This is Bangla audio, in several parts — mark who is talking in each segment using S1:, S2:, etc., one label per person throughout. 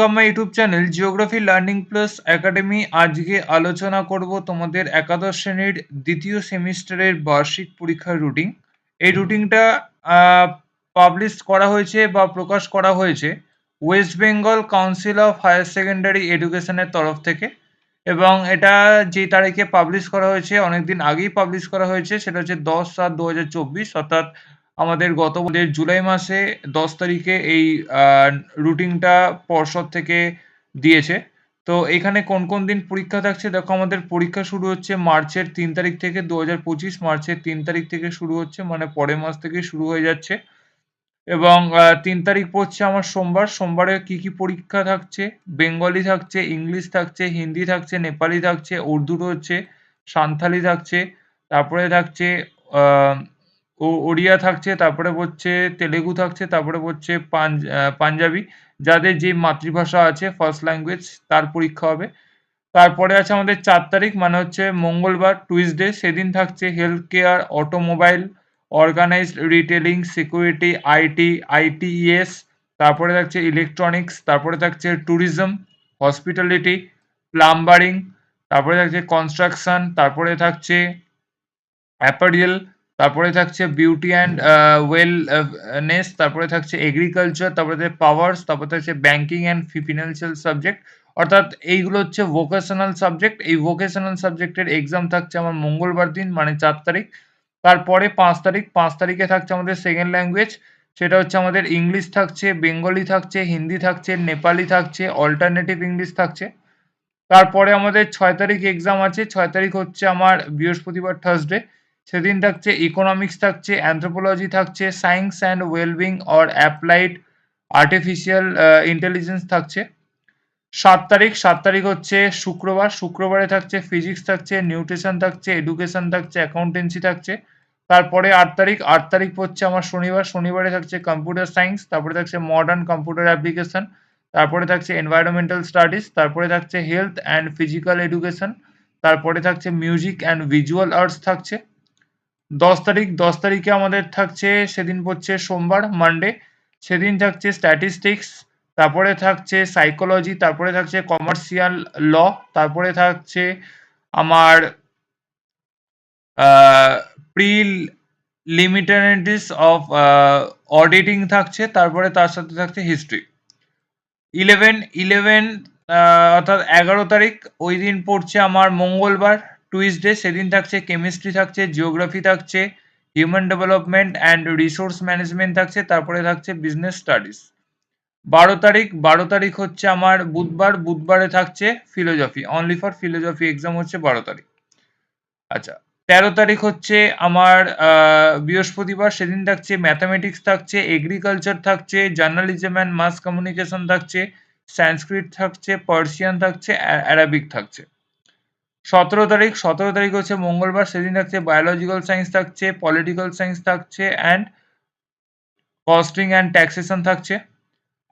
S1: Welcome my YouTube channel geography learning plus academy আজকে আলোচনা করব তোমাদের একাদশ শ্রেণির দ্বিতীয় সেমিস্টারের বার্ষিক পরীক্ষার রুটিন। এই রুটিনটা পাবলিশ করা হয়েছে বা প্রকাশ করা হয়েছে West Bengal council of higher secondary এডুকেশনের তরফ থেকে। এবং এটা যে তারিখে পাবলিশ করা হয়েছে, অনেকদিন আগেই পাবলিশ করা হয়েছে, সেটা হচ্ছে দশ সাত দু হাজার চব্বিশ, অর্থাৎ আমাদের গত জুলাই মাসে দশ তারিখে এই রুটিনটা পর্ষদ থেকে দিয়েছে। তো এখানে কোন কোন দিন পরীক্ষা থাকছে? দেখো আমাদের পরীক্ষা শুরু হচ্ছে মার্চের তিন তারিখ থেকে দু হাজার পঁচিশ। মার্চের তিন তারিখ থেকে শুরু হচ্ছে মানে পরের মাস থেকে শুরু হয়ে যাচ্ছে। এবং তিন তারিখ পড়ছে আমার সোমবার। সোমবারে কি কি পরীক্ষা থাকছে? বেঙ্গলি থাকছে, ইংলিশ থাকছে, হিন্দি থাকছে, নেপালি থাকছে, উর্দু রয়েছে সান্থালি থাকছে, তারপরে থাকছে ও ওড়িয়া থাকছে, তারপরে পড়ছে তেলেগু থাকছে, তারপরে পড়ছে পাঞ্জাবি। যাদের যে মাতৃভাষা আছে ফার্স্ট ল্যাঙ্গুয়েজ তার পরীক্ষা হবে। তারপরে আছে আমাদের চার তারিখ মানে হচ্ছে মঙ্গলবার টুইসডে সেদিন থাকছে health care automobile organised retailing security IT ITES তারপরে থাকছে ইলেকট্রনিক্স তারপরে থাকছে ট্যুরিজম হসপিটালিটি প্লাম্বারিং তারপরে থাকছে কনস্ট্রাকশন তারপরে থাকছে অ্যাপারিয়াল তারপরে থাকছে বিউটি অ্যান্ড ওয়েলনেস তারপরে থাকছে এগ্রিকালচার তারপরে থাকছে পাওয়ার্স তারপরে থাকছে ব্যাংকিং অ্যান্ড ফিনান্সিয়াল সাবজেক্ট অর্থাৎ এইগুলো হচ্ছে ভোকেশনাল সাবজেক্ট এই ভোকেশনাল সাবজেক্টের এক্সাম থাকছে আমার মঙ্গলবার দিন মানে চার তারিখ। তারপরে পাঁচ তারিখ, পাঁচ তারিখে থাকছে আমাদের সেকেন্ড ল্যাঙ্গুয়েজ সেটা হচ্ছে আমাদের ইংলিশ থাকছে, বেঙ্গলি থাকছে, হিন্দি থাকছে, নেপালি থাকছে অল্টারনেটিভ ইংলিশ থাকছে। তারপরে আমাদের ছয় তারিখ এক্সাম আছে। ছয় তারিখ হচ্ছে আমার বৃহস্পতিবার থার্সডে সেদিন থাকছে ইকোনমিক্স থাকছে অ্যান্থ্রোপোলজি থাকছে science and wellbeing or applied artificial intelligence থাকছে। সাত তারিখ সাত তারিখ হচ্ছে শুক্রবার, শুক্রবারে থাকছে ফিজিক্স থাকছে নিউট্রিশন থাকছে এডুকেশন থাকছে অ্যাকাউন্টেন্সি থাকছে। তারপরে আট তারিখ আট তারিখ হচ্ছে আমার শনিবার, শনিবারে থাকছে কম্পিউটার সায়েন্স তারপরে থাকছে মডার্ন কম্পিউটার অ্যাপ্লিকেশন তারপরে থাকছে এনভায়রনমেন্টাল স্টাডিজ তারপরে থাকছে হেলথ অ্যান্ড ফিজিক্যাল এডুকেশন তারপরে থাকছে মিউজিক অ্যান্ড ভিজুয়াল আর্টস থাকছে। দশ তারিখ, দশ তারিখে আমাদের থাকছে, সেদিন পড়ছে সোমবার মানডে সেদিন থাকছে স্ট্যাটিস্টিক্স তারপরে থাকছে সাইকোলজি তারপরে থাকছে কমার্শিয়াল ল তারপরে থাকছে আমার প্রি লিমিটেডিস অফ অডিটিং থাকছে, তারপরে তার সাথে থাকছে হিস্ট্রি ইলেভেন ইলেভেন অর্থাৎ এগারো তারিখ, ওই দিন পড়ছে আমার মঙ্গলবার টুইসডে সেদিন থাকছে, কেমিস্ট্রি থাকছে, জিওগ্রাফি থাকছে, human development and resource management থাকছে, তারপরে থাকছে বিজনেস স্টাডিজ। বারো তারিখ বারো তারিখ হচ্ছে আমার বুধবার, বুধবারে থাকছে philosophy only for philosophy exam হচ্ছে বারো তারিখ। আচ্ছা তেরো তারিখ হচ্ছে আমার বৃহস্পতিবার, সেদিন থাকছে ম্যাথামেটিক্স থাকছে এগ্রিকালচার থাকছে জার্নালিজম অ্যান্ড মাস কমিউনিকেশন থাকছে সংস্কৃত থাকছে পার্সিয়ান থাকছে অ্যারাবিক থাকছে। সতেরো তারিখ সতেরো তারিখ হচ্ছে মঙ্গলবার, সেদিন থাকছে বায়োলজিক্যাল সায়েন্স থাকছে পলিটিক্যাল সায়েন্স থাকছে অ্যান্ড কস্টিং অ্যান্ড ট্যাক্সেশন থাকছে।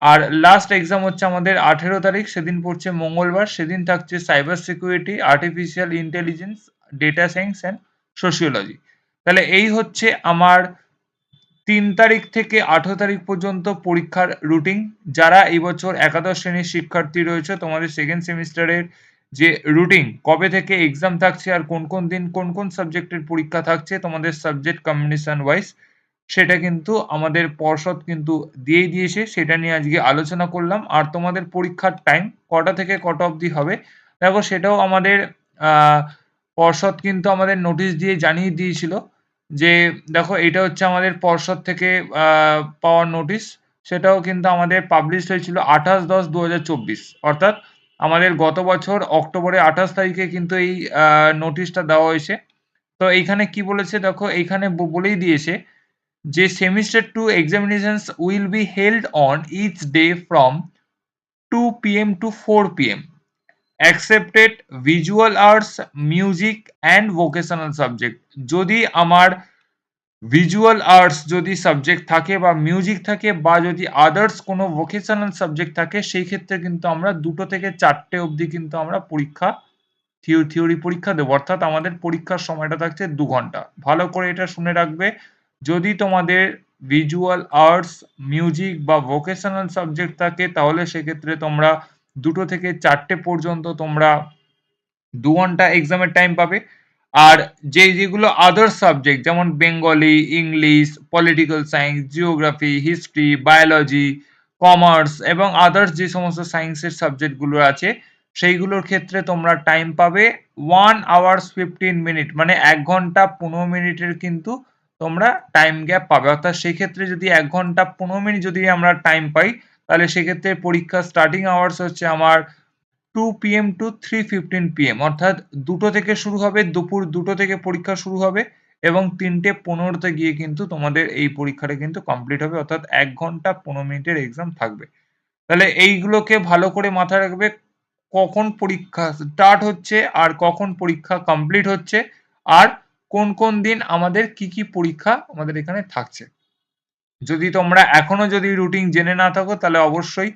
S1: আর লাস্ট এক্সাম হচ্ছে আমাদের আঠেরো তারিখ, সেদিন পড়ছে মঙ্গলবার, সেদিন থাকছে cyber security artificial intelligence data science and sociology তাহলে এই হচ্ছে আমার তিন তারিখ থেকে আঠেরো তারিখ পর্যন্ত পরীক্ষার রুটিন যারা এই বছর একাদশ শ্রেণির শিক্ষার্থী রয়েছে, তোমাদের সেকেন্ড সেমিস্টারের যে রুটিন, কবে থেকে এক্সাম থাকছে আর কোন কোন দিন কোন কোন সাবজেক্টের পরীক্ষা থাকছে, তোমাদের সাবজেক্ট কম্বিনেশন ওয়াইজ সেটা কিন্তু আমাদের পর্ষদ কিন্তু দিয়ে দিয়েছে, সেটা নিয়ে আজকে আলোচনা করলাম। আর তোমাদের পরীক্ষার টাইম কটা থেকে কটা অবধি হবে, দেখো সেটাও আমাদের পর্ষদ কিন্তু আমাদের নোটিশ দিয়ে জানিয়ে দিয়েছিল যে, দেখো এটা হচ্ছে আমাদের পর্ষদ থেকে পাওয়ার নোটিশ সেটাও কিন্তু আমাদের পাবলিশ হয়েছিল আঠাশ দশ দু অর্থাৎ আমাদের গত বছর অক্টোবরের আঠাশ তারিখে কিন্তু এই নোটিশটা দেওয়া হয়েছে। তো এইখানে কি বলেছে দেখো, এইখানে বলেই দিয়েছে যে semester two examinations will be held on each day from two PM to four PM accepted visual arts music and vocational subject যদি আমার ভিজুয়াল আর্টস যদি সাবজেক্ট থাকে বা মিউজিক থাকে বা যদি আদার্স কোনো ভোকেশনাল সাবজেক্ট থাকে, সেই ক্ষেত্রে কিন্তু আমরা দুটো থেকে চারটে অবধি কিন্তু আমরা পরীক্ষা থিওরি পরীক্ষা দেবো। অর্থাৎ আমাদের পরীক্ষার সময়টা থাকছে দু ঘণ্টা। ভালো করে এটা শুনে রাখবে, যদি তোমাদের ভিজুয়াল আর্টস মিউজিক বা ভোকেশনাল সাবজেক্ট থাকে, তাহলে সেক্ষেত্রে তোমরা দুটো থেকে চারটে পর্যন্ত তোমরা দু ঘণ্টা এক্সামের টাইম পাবে। আর যে যেগুলো আদার্স সাবজেক্ট যেমন Bengali English political science geography history biology commerce এবং আদার্স যে সমস্ত সায়েন্সের সাবজেক্টগুলো আছে, সেইগুলোর ক্ষেত্রে তোমরা টাইম পাবে ওয়ান আওয়ার্স ফিফটিন মিনিট মানে এক ঘণ্টা পনেরো মিনিটের কিন্তু তোমরা টাইম গ্যাপ পাবে। অর্থাৎ সেক্ষেত্রে যদি এক ঘণ্টা পনেরো মিনিট যদি আমরা টাইম পাই, তাহলে সেক্ষেত্রে পরীক্ষা স্টার্টিং আওয়ার্স হচ্ছে আমার two PM to three fifteen PM অর্থাৎ দুটো থেকে শুরু হবে, দুপুর দুটো থেকে পরীক্ষা শুরু হবে এবং তিনটে পনেরোতে গিয়ে কিন্তু তোমাদের এই পরীক্ষাটা কিন্তু কমপ্লিট হবে, অর্থাৎ এক ঘণ্টা পনেরো মিনিটের এক্সাম থাকবে। তাহলে এইগুলোকে ভালো করে মাথায় রাখবে, কখন পরীক্ষা স্টার্ট হচ্ছে আর কখন পরীক্ষা কমপ্লিট হচ্ছে আর কোন কোন দিন আমাদের কি কি পরীক্ষা আমাদের এখানে থাকছে। যদি তোমরা এখনও যদি রুটিন জেনে না থাকো, তাহলে অবশ্যই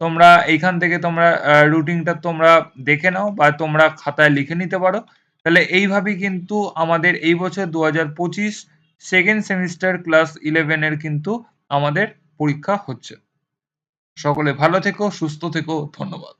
S1: তোমরা এইখান থেকে তোমরা রুটিনটা তোমরা দেখে নাও বা তোমরা খাতায় লিখে নিতে পারো। তাহলে এইভাবেই কিন্তু আমাদের এই বছর দু হাজার পঁচিশ সেকেন্ড সেমিস্টার ক্লাস ইলেভেনের কিন্তু আমাদের পরীক্ষা হচ্ছে। সকলে ভালো থেকো, সুস্থ থেকো, ধন্যবাদ।